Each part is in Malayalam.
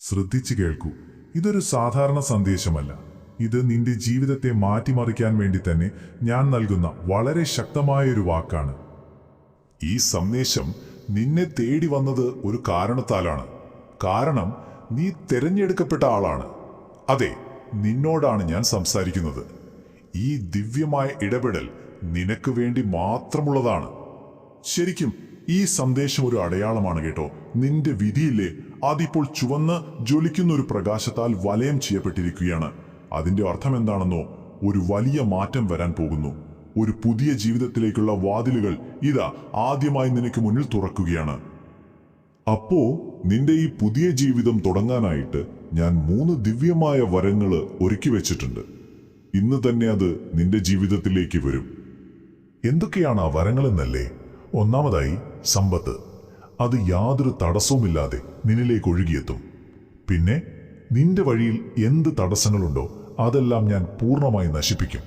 ശ്രദ്ധിച്ചു കേൾക്കൂ. ഇതൊരു സാധാരണ സന്ദേശമല്ല. ഇത് നിന്റെ ജീവിതത്തെ മാറ്റിമറിക്കാൻ വേണ്ടി തന്നെ ഞാൻ നൽകുന്ന വളരെ ശക്തമായ ഒരു വാക്കാണ്. ഈ സന്ദേശം നിന്നെ തേടി വന്നത് ഒരു കാരണത്താലാണ്. കാരണം നീ തിരഞ്ഞെടുക്കപ്പെട്ട ആളാണ്. അതെ നിന്നോടാണ് ഞാൻ സംസാരിക്കുന്നത്. ഈ ദിവ്യമായ ഇടപെടൽ നിനക്ക് വേണ്ടി മാത്രമുള്ളതാണ്. ശരിക്കും ഈ സന്ദേശം ഒരു അടയാളമാണ് കേട്ടോ. നിന്റെ വിധിയില്ലേ അതിപ്പോൾ ചുവന്ന് ജ്വലിക്കുന്ന ഒരു പ്രകാശത്താൽ വലയം ചെയ്യപ്പെട്ടിരിക്കുകയാണ്. അതിന്റെ അർത്ഥം എന്താണെന്നോ ഒരു വലിയ മാറ്റം വരാൻ പോകുന്നു. ഒരു പുതിയ ജീവിതത്തിലേക്കുള്ള വാതിലുകൾ ഇതാ ആദ്യമായി നിനക്ക് മുന്നിൽ തുറക്കുകയാണ്. അപ്പോ നിന്റെ ഈ പുതിയ ജീവിതം തുടങ്ങാനായിട്ട് ഞാൻ മൂന്ന് ദിവ്യമായ വരങ്ങൾ ഒരുക്കി വെച്ചിട്ടുണ്ട്. ഇന്ന് തന്നെ അത് നിന്റെ ജീവിതത്തിലേക്ക് വരും. എന്തൊക്കെയാണ് ആ വരങ്ങളെന്നല്ലേ? ഒന്നാമതായി സമ്പത്ത്. അത് യാതൊരു തടസ്സവുമില്ലാതെ നിന്നിലേക്ക് ഒഴുകിയെത്തും. പിന്നെ നിന്റെ വഴിയിൽ എന്ത് തടസ്സങ്ങളുണ്ടോ അതെല്ലാം ഞാൻ പൂർണമായി നശിപ്പിക്കും.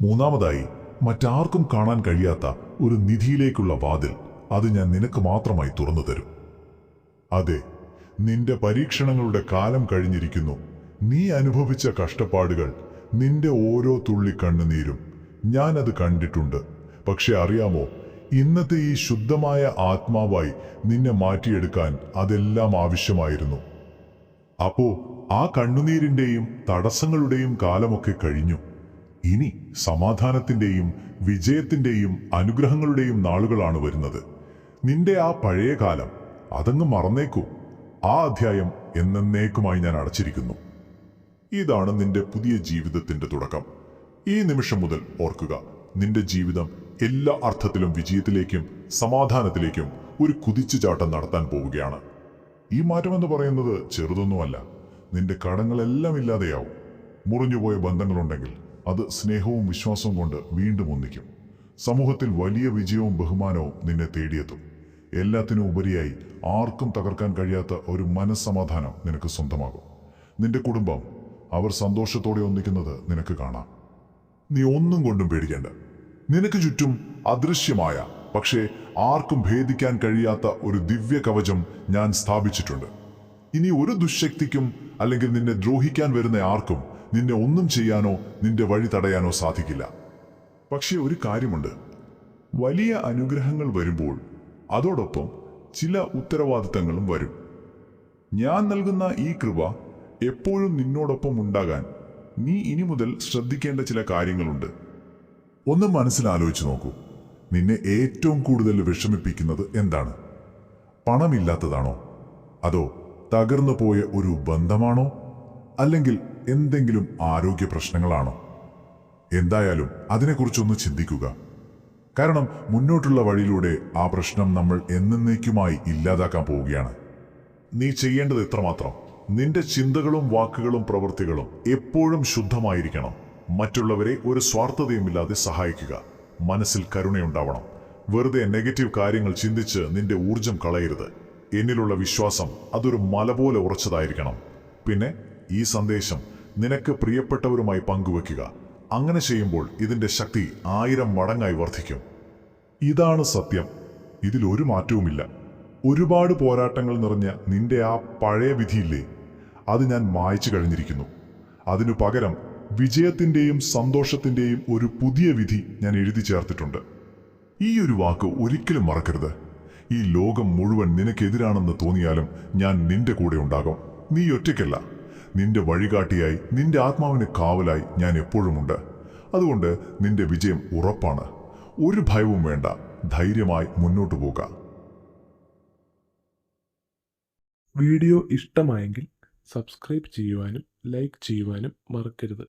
മൂന്നാമതായി മറ്റാർക്കും കാണാൻ കഴിയാത്ത ഒരു നിധിയിലേക്കുള്ള വാതിൽ അത് ഞാൻ നിനക്ക് മാത്രമായി തുറന്നു തരും. അതെ നിന്റെ പരീക്ഷണങ്ങളുടെ കാലം കഴിഞ്ഞിരിക്കുന്നു. നീ അനുഭവിച്ച കഷ്ടപ്പാടുകൾ നിന്റെ ഓരോ തുള്ളി കണ്ണുനീരും ഞാനത് കണ്ടിട്ടുണ്ട്. പക്ഷെ അറിയാമോ ഇന്നത്തെ ഈ ശുദ്ധമായ ആത്മാവായി നിന്നെ മാറ്റിയെടുക്കാൻ അതെല്ലാം ആവശ്യമായിരുന്നു. അപ്പോ ആ കണ്ണുനീരിന്റെയും തടസ്സങ്ങളുടെയും കാലമൊക്കെ കഴിഞ്ഞു. ഇനി സമാധാനത്തിന്റെയും വിജയത്തിന്റെയും അനുഗ്രഹങ്ങളുടെയും നാളുകളാണ് വരുന്നത്. നിന്റെ ആ പഴയ കാലം അതങ്ങ് മറന്നേക്കൂ. ആ അധ്യായം എന്നേക്കുമായി ഞാൻ അടച്ചിരിക്കുന്നു. ഇതാണ് നിന്റെ പുതിയ ജീവിതത്തിന്റെ തുടക്കം. ഈ നിമിഷം മുതൽ ഓർക്കുക നിന്റെ ജീവിതം എല്ലാ അർത്ഥത്തിലും വിജയത്തിലേക്കും സമാധാനത്തിലേക്കും ഒരു കുതിച്ചുചാട്ടം നടത്താൻ പോവുകയാണ്. ഈ മാറ്റമെന്ന് പറയുന്നത് ചെറുതൊന്നുമല്ല. നിന്റെ കടങ്ങളെല്ലാം ഇല്ലാതെയാവും. മുറിഞ്ഞുപോയ ബന്ധങ്ങളുണ്ടെങ്കിൽ അത് സ്നേഹവും വിശ്വാസവും കൊണ്ട് വീണ്ടും ഒന്നിക്കും. സമൂഹത്തിൽ വലിയ വിജയവും ബഹുമാനവും നിന്നെ തേടിയെത്തും. എല്ലാത്തിനും ഉപരിയായി ആർക്കും തകർക്കാൻ കഴിയാത്ത ഒരു മനസ്സമാധാനം നിനക്ക് സ്വന്തമാകും. നിന്റെ കുടുംബം അവർ സന്തോഷത്തോടെ ഒന്നിക്കുന്നത് നിനക്ക് കാണാം. നീ ഒന്നും കൊണ്ടും പേടിക്കേണ്ട. നിനക്ക് ചുറ്റും അദൃശ്യമായ പക്ഷേ ആർക്കും ഭേദിക്കാൻ കഴിയാത്ത ഒരു ദിവ്യ കവചം ഞാൻ സ്ഥാപിച്ചിട്ടുണ്ട്. ഇനി ഒരു ദുശക്തിക്കും അല്ലെങ്കിൽ നിന്നെ ദ്രോഹിക്കാൻ വരുന്ന ആർക്കും നിന്നെ ഒന്നും ചെയ്യാനോ നിന്റെ വഴി തടയാനോ സാധിക്കില്ല. പക്ഷേ ഒരു കാര്യമുണ്ട്. വലിയ അനുഗ്രഹങ്ങൾ വരുമ്പോൾ അതോടൊപ്പം ചില ഉത്തരവാദിത്തങ്ങളും വരും. ഞാൻ നൽകുന്ന ഈ കൃപ എപ്പോഴും നിന്നോടൊപ്പം ഉണ്ടാകാൻ നീ ഇനി മുതൽ ശ്രദ്ധിക്കേണ്ട ചില കാര്യങ്ങളുണ്ട്. ഒന്ന് മനസ്സിലാലോചിച്ച് നോക്കൂ. നിന്നെ ഏറ്റവും കൂടുതൽ വിഷമിപ്പിക്കുന്നത് എന്താണ്? പണമില്ലാത്തതാണോ? അതോ തകർന്നു പോയ ഒരു ബന്ധമാണോ? അല്ലെങ്കിൽ എന്തെങ്കിലും ആരോഗ്യ പ്രശ്നങ്ങളാണോ? എന്തായാലും അതിനെക്കുറിച്ചൊന്ന് ചിന്തിക്കുക. കാരണം മുന്നോട്ടുള്ള വഴിയിലൂടെ ആ പ്രശ്നം നമ്മൾ എന്നേക്കുമായി ഇല്ലാതാക്കാൻ പോവുകയാണ്. നീ ചെയ്യേണ്ടത് ഇത്രമാത്രം. നിന്റെ ചിന്തകളും വാക്കുകളും പ്രവൃത്തികളും എപ്പോഴും ശുദ്ധമായിരിക്കണം. മറ്റുള്ളവരെ ഒരു സ്വാർത്ഥതയുമില്ലാതെ സഹായിക്കുക. മനസ്സിൽ കരുണയുണ്ടാവണം. വെറുതെ നെഗറ്റീവ് കാര്യങ്ങൾ ചിന്തിച്ച് നിന്റെ ഊർജം കളയരുത്. എന്നിലുള്ള വിശ്വാസം അതൊരു മല പോലെ ഉറച്ചതായിരിക്കണം. പിന്നെ ഈ സന്ദേശം നിനക്ക് പ്രിയപ്പെട്ടവരുമായി പങ്കുവെക്കുക. അങ്ങനെ ചെയ്യുമ്പോൾ ഇതിന്റെ ശക്തി ആയിരം മടങ്ങായി വർദ്ധിക്കും. ഇതാണ് സത്യം. ഇതിൽ ഒരു മാറ്റവുമില്ല. ഒരുപാട് പോരാട്ടങ്ങൾ നിറഞ്ഞ നിന്റെ ആ പഴയ വിധിയില്ലേ? അത് ഞാൻ മായ്ച്ചു കഴിഞ്ഞിരിക്കുന്നു. അതിനു പകരം വിജയത്തിന്റെയും സന്തോഷത്തിന്റെയും ഒരു പുതിയ വിധി ഞാൻ എഴുതി ചേർത്തിട്ടുണ്ട്. ഈ ഒരു വാക്ക് ഒരിക്കലും മറക്കരുത്. ഈ ലോകം മുഴുവൻ നിനക്കെതിരാണെന്ന് തോന്നിയാലും ഞാൻ നിന്റെ കൂടെ ഉണ്ടാകും. നീ ഒറ്റയ്ക്കല്ല. നിന്റെ വഴികാട്ടിയായി നിന്റെ ആത്മാവിന് കാവലായി ഞാൻ എപ്പോഴുമുണ്ട് അതുകൊണ്ട് നിന്റെ വിജയം ഉറപ്പാണ്. ഒരു ഭയവും വേണ്ട. ധൈര്യമായി മുന്നോട്ടു പോകാം വീഡിയോ ഇഷ്ടമായെങ്കിൽ സബ്സ്ക്രൈബ് ചെയ്യുവാനും ലൈക്ക് ചെയ്യുവാനും മറക്കരുത്.